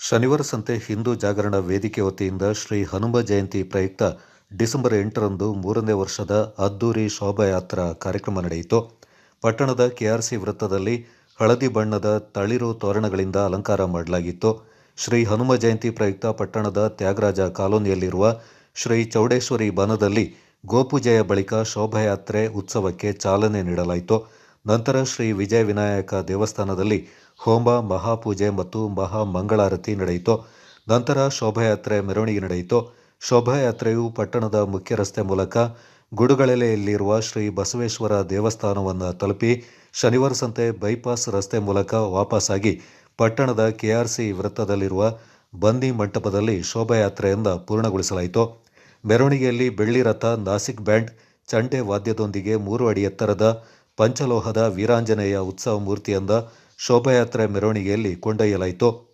ಶನಿವಾರ ಸಂತೆ ಹಿಂದೂ ಜಾಗರಣ ವೇದಿಕೆ ವತಿಯಿಂದ ಶ್ರೀ ಹನುಮ ಜಯಂತಿ ಪ್ರಯುಕ್ತ ಡಿಸೆಂಬರ್ ಎಂಟರಂದು ಮೂರನೇ ವರ್ಷದ ಅದ್ದೂರಿ ಶೋಭಾಯಾತ್ರಾ ಕಾರ್ಯಕ್ರಮ ನಡೆಯಿತು. ಪಟ್ಟಣದ ಕೆಆರ್ಸಿ ವೃತ್ತದಲ್ಲಿ ಹಳದಿ ಬಣ್ಣದ ತಳಿರು ತೋರಣಗಳಿಂದ ಅಲಂಕಾರ ಮಾಡಲಾಗಿತ್ತು. ಶ್ರೀ ಹನುಮ ಜಯಂತಿ ಪ್ರಯುಕ್ತ ಪಟ್ಟಣದ ತ್ಯಾಗರಾಜ ಕಾಲೋನಿಯಲ್ಲಿರುವ ಶ್ರೀ ಚೌಡೇಶ್ವರಿ ಬನದಲ್ಲಿ ಗೋಪೂಜೆಯ ಬಳಿಕ ಶೋಭಾಯಾತ್ರೆ ಉತ್ಸವಕ್ಕೆ ಚಾಲನೆ ನೀಡಲಾಯಿತು. ನಂತರ ಶ್ರೀ ವಿಜಯ ವಿನಾಯಕ ದೇವಸ್ಥಾನದಲ್ಲಿ ಹೋಮ, ಮಹಾಪೂಜೆ ಮತ್ತು ಮಹಾ ಮಂಗಳಾರತಿ ನಡೆಯಿತು. ನಂತರ ಶೋಭಾಯಾತ್ರೆ ಮೆರವಣಿಗೆ ನಡೆಯಿತು. ಶೋಭಾಯಾತ್ರೆಯು ಪಟ್ಟಣದ ಮುಖ್ಯ ರಸ್ತೆ ಮೂಲಕ ಗುಡುಗಳೆಲೆಯಲ್ಲಿರುವ ಶ್ರೀ ಬಸವೇಶ್ವರ ದೇವಸ್ಥಾನವನ್ನು ತಲುಪಿ ಶನಿವಾರ ಸಂತೆ ಬೈಪಾಸ್ ರಸ್ತೆ ಮೂಲಕ ವಾಪಸ್ಸಾಗಿ ಪಟ್ಟಣದ ಕೆಆರ್ಸಿ ವೃತ್ತದಲ್ಲಿರುವ ಬಂದಿ ಮಂಟಪದಲ್ಲಿ ಶೋಭಾಯಾತ್ರೆಯಿಂದ ಪೂರ್ಣಗೊಳಿಸಲಾಯಿತು. ಮೆರವಣಿಗೆಯಲ್ಲಿ ಬೆಳ್ಳಿ ರಥ, ನಾಸಿಕ್ ಬ್ಯಾಂಡ್, ಚಂಡೆ ವಾದ್ಯದೊಂದಿಗೆ ಮೂರು ಅಡಿ ಎತ್ತರದ ಪಂಚಲೋಹದ ವೀರಾಂಜನೇಯ ಉತ್ಸವ ಮೂರ್ತಿಯಿಂದ ಶೋಭಾಯಾತ್ರೆ ಮೆರವಣಿಗೆಯಲ್ಲಿ ಕೊಂಡೊಯ್ಯಲಾಯಿತು.